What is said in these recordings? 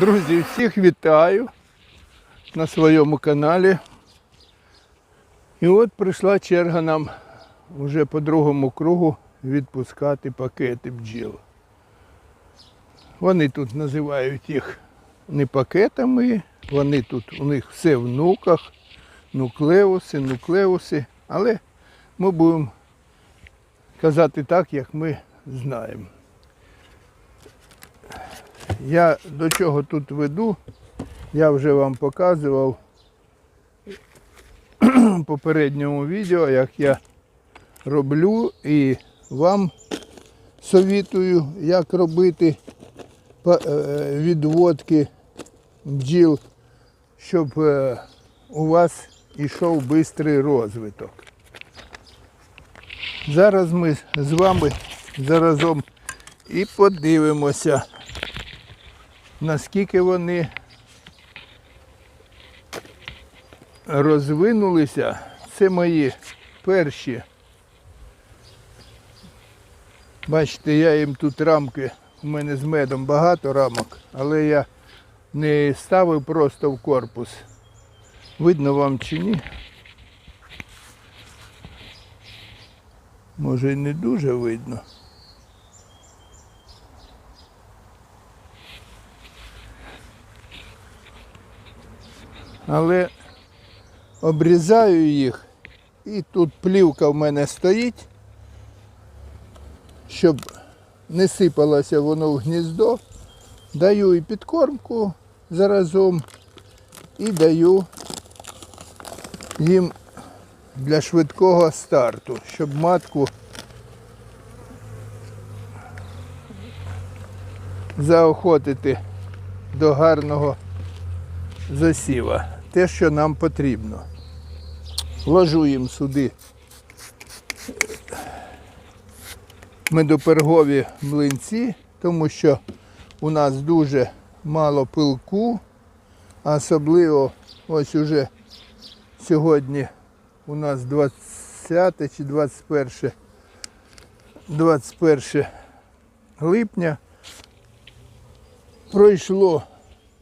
Друзі, всіх вітаю на своєму каналі. І от прийшла черга нам вже по другому кругу відпускати пакети бджіл. Вони тут називають їх не пакетами, вони тут у них все в нуках, нуклеуси, нуклеуси, але ми будемо казати так, як ми знаємо. Я до чого тут веду, я вже вам показував в попередньому відео, як я роблю і вам совітую, як робити е, відводки бджіл, щоб е, у вас йшов швидкий розвиток. Зараз ми з вами заразом і подивимося, наскільки вони розвинулися. Це мої перші. Бачите, я їм тут рамки, у мене з медом багато рамок, але я не ставив просто в корпус. Видно вам чи ні? Може і не дуже видно. Але обрізаю їх і тут плівка в мене стоїть, щоб не сипалося воно в гніздо. Даю і підкормку заразом і даю їм для швидкого старту, щоб матку заохотити до гарного засіва. Те, що нам потрібно. Ложу сюди медопергові млинці, тому що у нас дуже мало пилку, особливо ось уже сьогодні у нас 20 чи 21, 21 липня. Пройшло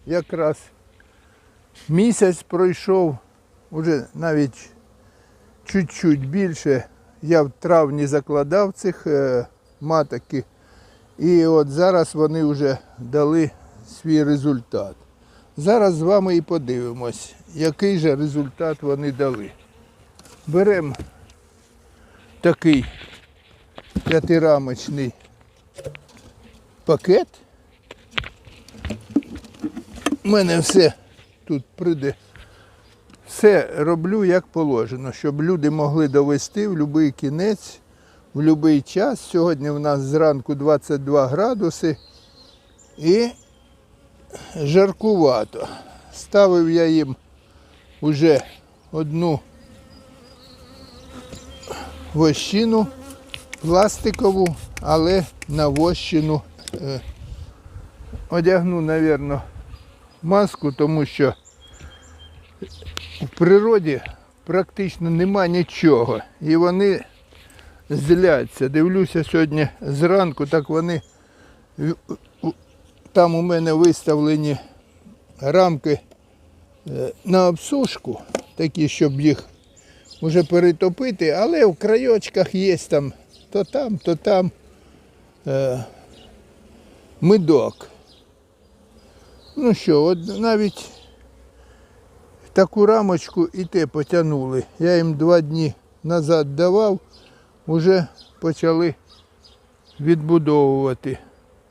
якраз місяць пройшов, уже навіть чуть-чуть більше. Я в травні закладав цих е, маток. І от зараз вони вже дали свій результат. Зараз з вами і подивимось, який же результат вони дали. Беремо такий п'ятирамочний пакет. У мене все тут прийде. Все роблю як положено, щоб люди могли довести в будь-який кінець, в будь-який час. Сьогодні в нас зранку 22 градуси і жаркувато. Ставив я їм уже одну вощину пластикову, але на вощину е, одягну, мабуть, маску, тому що в природі практично нема нічого. І вони зляться. Дивлюся сьогодні зранку, так вони там у мене виставлені рамки е, на обсушку, такі, щоб їх вже перетопити, але в крайочках є там то там, то там е, медок. Ну що, от навіть таку рамочку і те потягнули. Я їм два дні назад давав, вже почали відбудовувати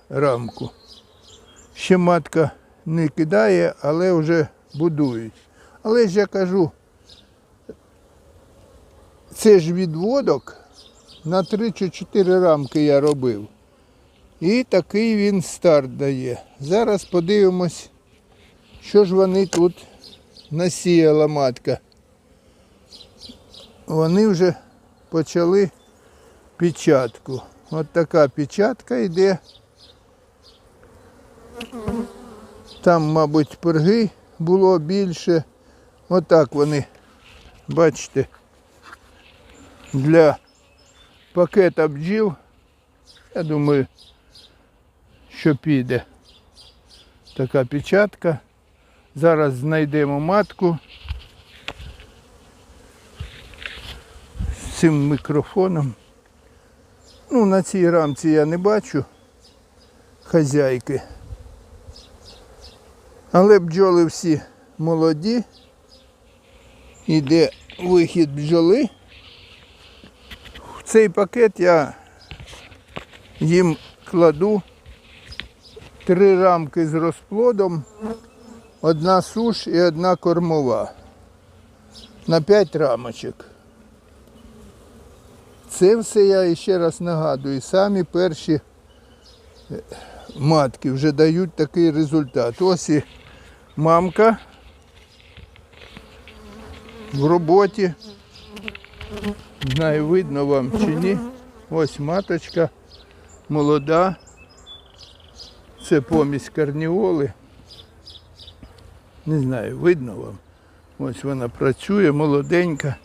рамку. Ще матка не кидає, але вже будують. Але ж я кажу, це ж відводок на 3 чи 4 рамки я робив. І такий він старт дає. Зараз подивимось, що ж вони тут насіяла матка. Вони вже почали печатку. От така печатка йде. Там, мабуть, перги було більше. Отак вони, бачите, для пакета бджіл, я думаю, що піде. Така печатка. Зараз знайдемо матку з цим мікрофоном. Ну, на цій рамці я не бачу хазяйки. Але бджоли всі молоді. Іде вихід бджоли. В цей пакет я їм кладу три рамки з розплодом, одна суш і одна кормова. На п'ять рамочок. Це все я ще раз нагадую, самі перші е, матки вже дають такий результат. Ось і мамка в роботі. Знаю, видно вам чи ні. Ось маточка молода. Це помість карніоли. Не знаю, видно вам. Ось вона працює, молоденька.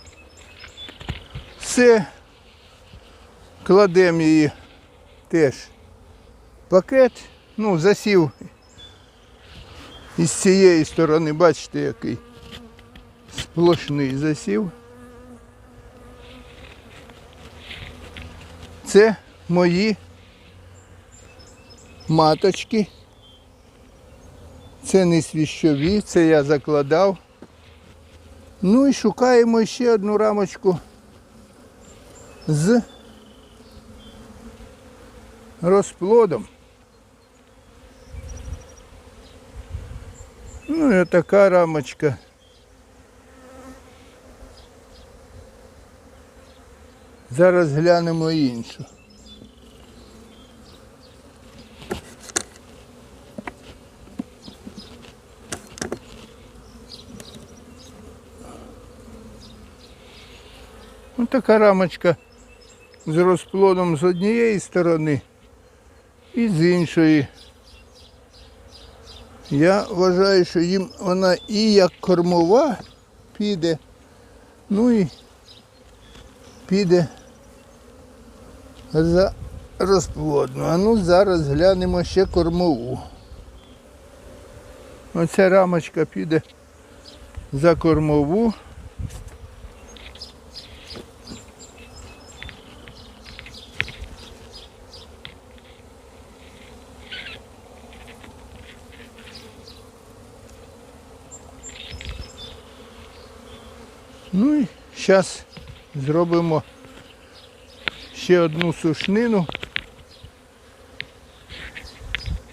Все. Кладемо її теж пакет. Ну, засів із цієї сторони, бачите, який сплошний засів. Це мої маточки. Це не свіщові, це я закладав. Ну і шукаємо ще одну рамочку з розплодом. Ну і така рамочка. Зараз глянемо іншу. Ось така рамочка з розплодом з однієї сторони і з іншої. Я вважаю, що їм вона і як кормова піде, ну і піде за розплодну. А ну зараз глянемо ще кормову. Оця рамочка піде за кормову. Ну і зараз зробимо ще одну сушнину.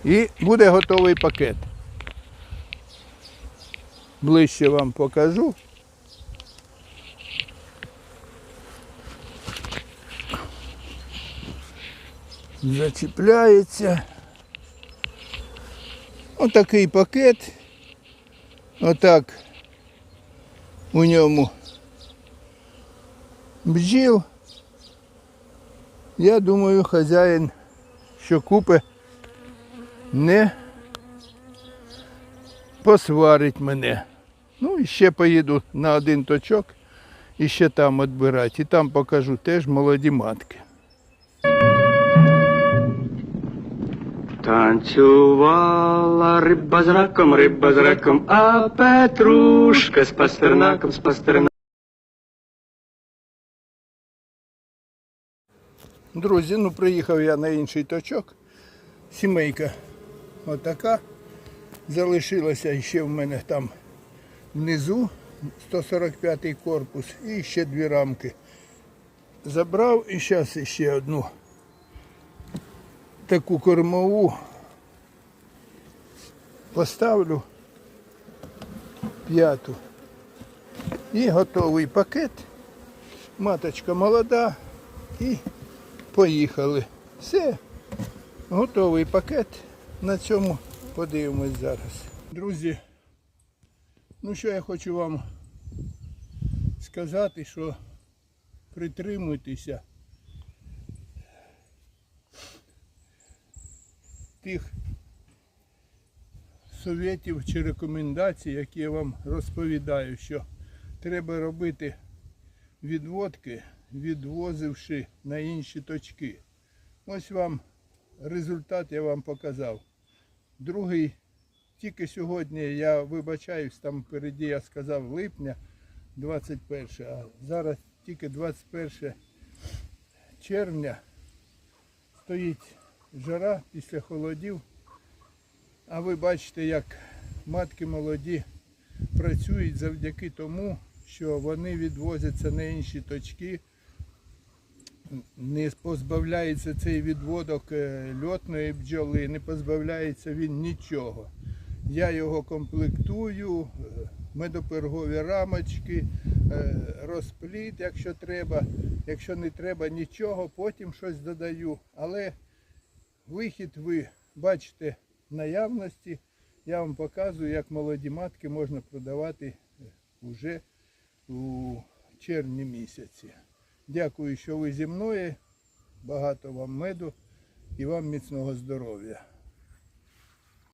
І буде готовий пакет. Ближче вам покажу. Зачіпляється. Отакий пакет. Отак у ньому бджіл. Я думаю, хазяїн, що купи не посварить мене. Ну і ще поїду на один точок і ще там відбирати. І там покажу теж молоді матки. Танцювала риба з раком, риба з раком, а Петрушка з пастернаком, з пастернаком. Друзі, ну приїхав я на інший точок. Сімейка отака. Залишилося ще в мене там внизу 145-й корпус і ще дві рамки. Забрав і зараз ще одну таку кормову поставлю п'яту. І готовий пакет. Маточка молода і Поїхали. Все. Готовий пакет. На цьому подивимось зараз. Друзі, ну що я хочу вам сказати, що притримуйтеся тих совєтів чи рекомендацій, які я вам розповідаю, що треба робити відводки, відвозивши на інші точки. Ось вам результат я вам показав. Другий тільки сьогодні я вибачаюсь, там впереді я сказав липня 21, а зараз тільки 21 червня стоїть жара після холодів. А ви бачите, як матки молоді працюють завдяки тому, що вони відвозяться на інші точки, не позбавляється цей відводок е, льотної бджоли, не позбавляється він нічого. Я його комплектую, е, медопергові рамочки, е, розпліт, якщо треба. Якщо не треба нічого, потім щось додаю. Але вихід ви бачите наявності. Я вам показую, як молоді матки можна продавати вже у червні місяці. Дякую, що ви зі мною. Багато вам меду і вам міцного здоров'я.